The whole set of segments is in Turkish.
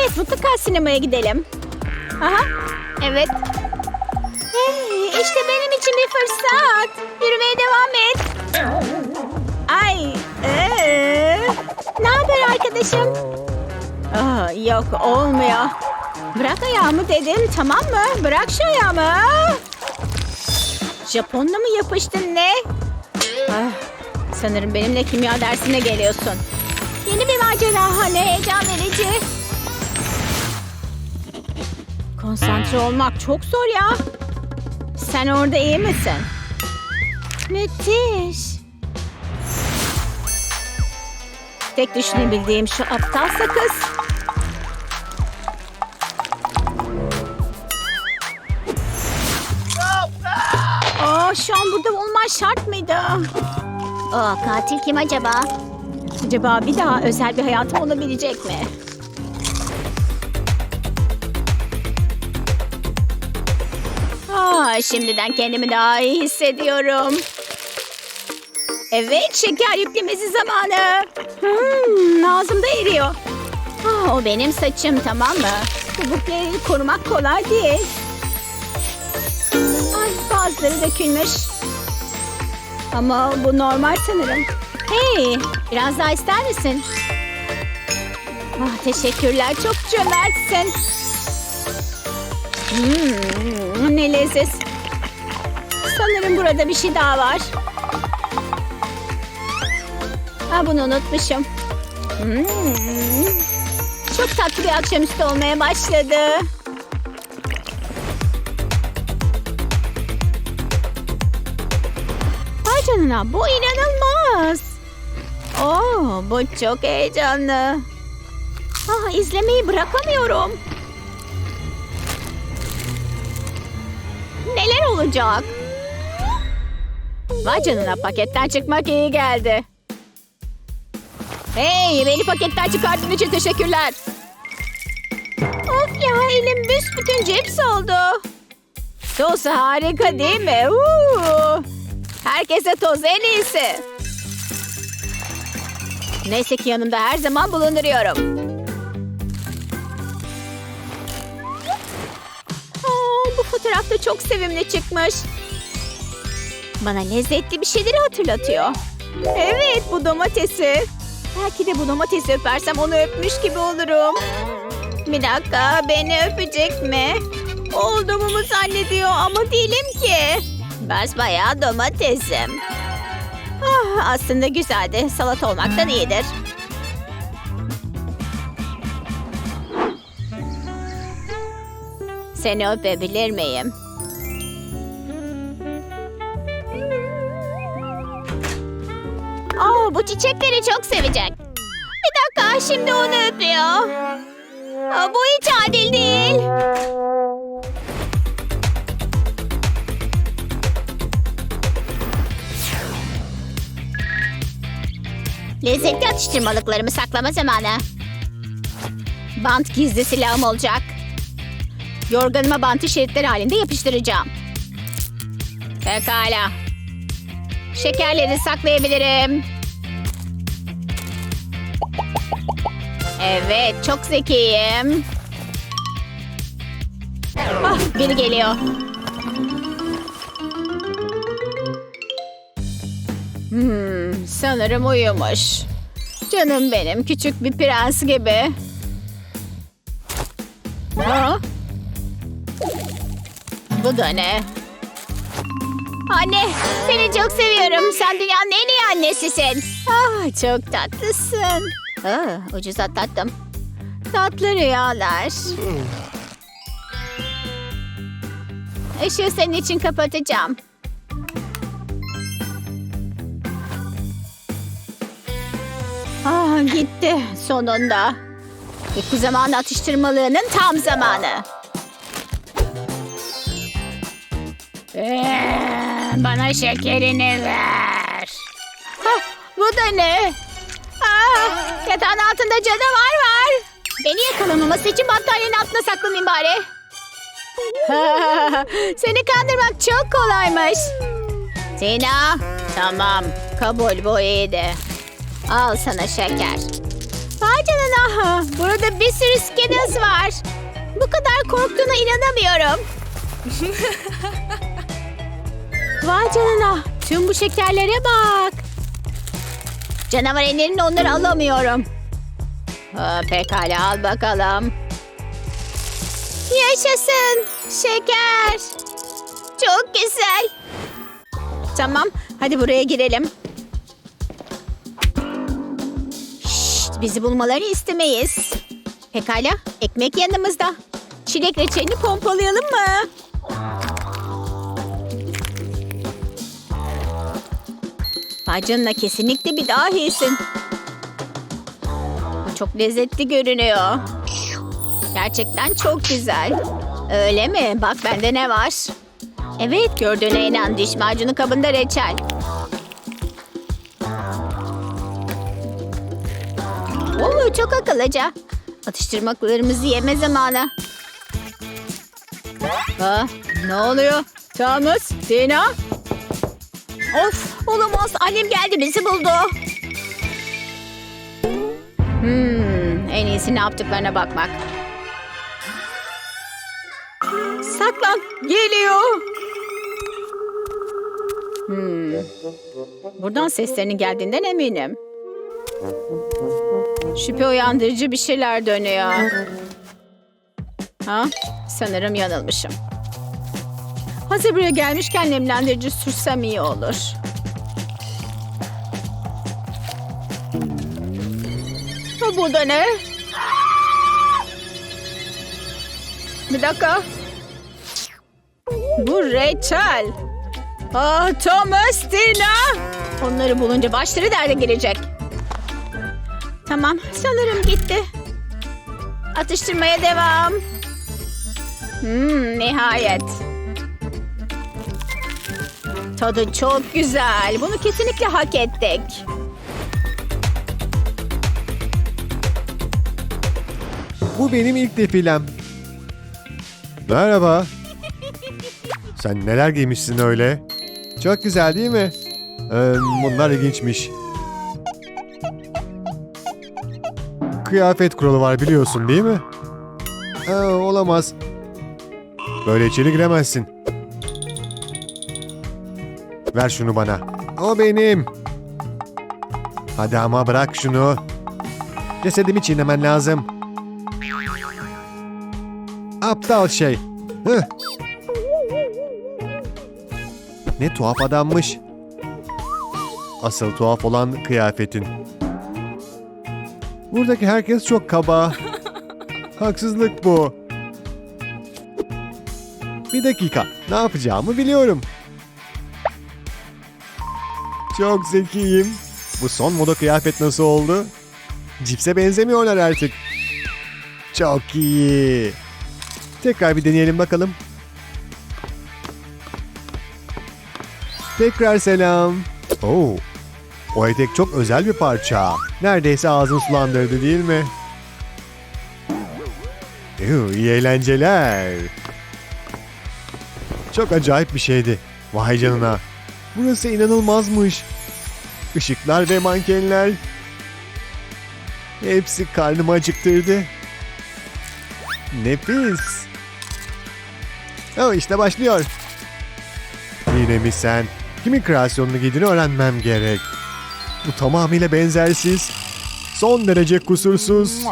Evet mutlaka sinemaya gidelim. Aha. Evet. Hey, işte benim için bir fırsat. Yürümeye devam et. Ay. ee. Ne haber arkadaşım? Aa, yok olmuyor. Bırak ayağımı dedim tamam mı? Bırak şu ayağımı. Japonla mı yapıştın ne? Ah, sanırım benimle kimya dersine geliyorsun. Yeni bir macera ne heyecan verici. Konsantre olmak çok zor ya. Sen orada iyi misin? Müthiş. Tek düşünebildiğim şu aptal sakız. Aa, şu an burada olman şart mıydı? Aa, katil kim acaba? Acaba bir daha özel bir hayatım olabilecek mi? Aa, şimdiden kendimi daha iyi hissediyorum. Evet, şeker yüklemesi zamanı. Hmm, ağzımda eriyor. Ah, o benim saçım, tamam mı? Kabukları korumak kolay değil. Ay, bazıları dökülmüş. Ama bu normal sanırım. Hey, biraz daha ister misin? Ah, teşekkürler, çok cömertsin. Hmm, ne. Sanırım burada bir şey daha var. Ha, bunu unutmuşum. Hmm, çok tatlı bir akşamüstü olmaya başladı. Vay canına bu inanılmaz. Oo, bu çok heyecanlı. Ah, izlemeyi bırakamıyorum. Neler olacak? Vay canına paketten çıkmak iyi geldi. Hey beni paketten çıkardığın için teşekkürler. Of ya elim büsbütün cips oldu. Toz harika değil mi? Uuu. Herkese toz en iyisi. Neyse ki yanımda her zaman bulunduruyorum. Fotoğrafta çok sevimli çıkmış. Bana lezzetli bir şeyleri hatırlatıyor. Evet bu domatesi. Belki de bu domatesi öpersem onu öpmüş gibi olurum. Bir dakika beni öpecek mi? Olduğumu mu zannediyor ama değilim ki. Basbayağı domatesim. Ah, aslında güzeldi. Salata olmaktan iyidir. Seni öpebilir miyim? Aa, bu çiçekleri çok sevecek. Bir dakika şimdi onu öpüyor. Aa, bu hiç adil değil. Lezzetli atıştırmalıklarımı saklama zamanı. Bant gizli silahım olacak. Yorganıma bantı şeritler halinde yapıştıracağım. Pekala. Şekerleri saklayabilirim. Evet, çok zekiyim. Ah, biri geliyor. Hmm, sanırım uyumuş. Canım benim, küçük bir prens gibi. Ha? Bu da ne? Anne, seni çok seviyorum. Sen dünyanın en iyi annesisin. Ah, çok tatlısın. Aa, ucuz atlattım. Tatlı rüyalar. Işığı senin için kapatacağım. Ah, gitti sonunda. Uyku zamanı atıştırmalığının tam zamanı. Ee, bana şekerini ver. Hah, bu da ne? Aa, yatağın altında canavar var. Beni yakalamaması için battaniyenin altına saklamayayım bari. Seni kandırmak çok kolaymış. Tina, tamam. Kabul bu iyiydi. Al sana şeker. Vay canına. Burada bir sürü Skittles var. Bu kadar korktuğuna inanamıyorum. Vay canına. Tüm bu şekerlere bak. Canavar ellerini onları alamıyorum. Pekala al bakalım. Yaşasın. Şeker. Çok güzel. Tamam. Hadi buraya girelim. Şşt, bizi bulmalarını istemeyiz. Pekala. Ekmek yanımızda. Çilek reçelini pompalayalım mı? Bacınla kesinlikle bir dahisin. Çok lezzetli görünüyor. Gerçekten çok güzel. Öyle mi? Bak bende ne var? Evet gördüğüne inan diş macunu kabında reçel. Oo, çok akıllıca. Atıştırmaklarımızı yeme zamanı. Ha, ne oluyor? Thomas, Tina? Of olamaz annem geldi bizi buldu. Hmm, en iyisi ne yaptıklarına bakmak. Saklan geliyor. Hmm. Buradan seslerinin geldiğinden eminim. Şüphe uyandırıcı bir şeyler dönüyor. Ha? Sanırım yanılmışım. Hazır buraya gelmişken nemlendirici sürsem iyi olur. Bu da ne? Bir dakika. Bu reçel. Ah Thomas, Tina. Onları bulunca başları derde gelecek. Tamam, sanırım gitti. Atıştırmaya devam. Hmm, nihayet. Tadı çok güzel. Bunu kesinlikle hak ettik. Bu benim ilk defilem. Merhaba. Sen neler giymişsin öyle? Çok güzel değil mi? Ee, bunlar ilginçmiş. Kıyafet kuralı var biliyorsun değil mi? Aa, olamaz. Böyle içeri giremezsin. Ver şunu bana. O benim. Hadi ama bırak şunu. Cesedimi çiğnemen lazım. Aptal şey. Hıh. Ne tuhaf adammış. Asıl tuhaf olan kıyafetin. Buradaki herkes çok kaba. Haksızlık bu. Bir dakika. Ne yapacağımı biliyorum. Çok zekiyim. Bu son moda kıyafet nasıl oldu? Cipse benzemiyorlar artık. Çok iyi. Tekrar bir deneyelim bakalım. Tekrar selam. Oo. O etek çok özel bir parça. Neredeyse ağzını sulandırdı değil mi? Yuh, iyi eğlenceler. Çok acayip bir şeydi. Vay canına. Burası inanılmazmış. Işıklar ve mankenler. Hepsi karnımı acıktırdı. Nefis. Oh işte başlıyor. Yine mi sen? Kimin kreasyonunu giydiğini öğrenmem gerek. Bu tamamıyla benzersiz. Son derece kusursuz.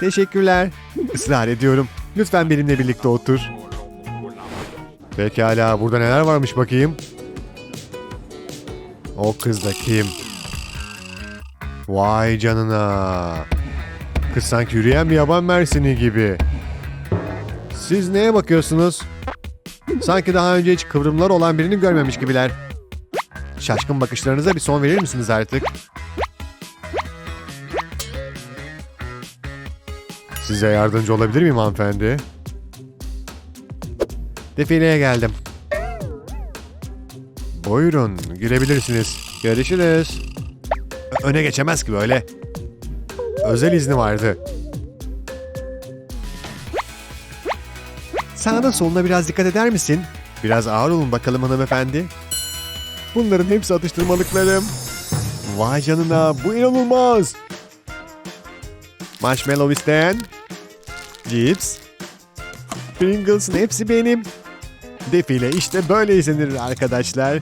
Teşekkürler. Israr ediyorum. Lütfen benimle birlikte otur. Pekala burada neler varmış bakayım. O kız da kim? Vay canına. Kız sanki yürüyen bir yaban mersini gibi. Siz neye bakıyorsunuz? Sanki daha önce hiç kıvrımlar olan birini görmemiş gibiler. Şaşkın bakışlarınıza bir son verir misiniz artık? Size yardımcı olabilir miyim hanımefendi? Defileye geldim. Buyurun, girebilirsiniz. Görüşürüz. Öne geçemez ki böyle. Özel izni vardı. Sağına soluna biraz dikkat eder misin? Biraz ağır olun bakalım hanımefendi. Bunların hepsi atıştırmalıklarım. Vay canına bu inanılmaz. Marshmallow isteyen? Cips? Pringles'ın hepsi benim. Defile işte böyle izlenir arkadaşlar.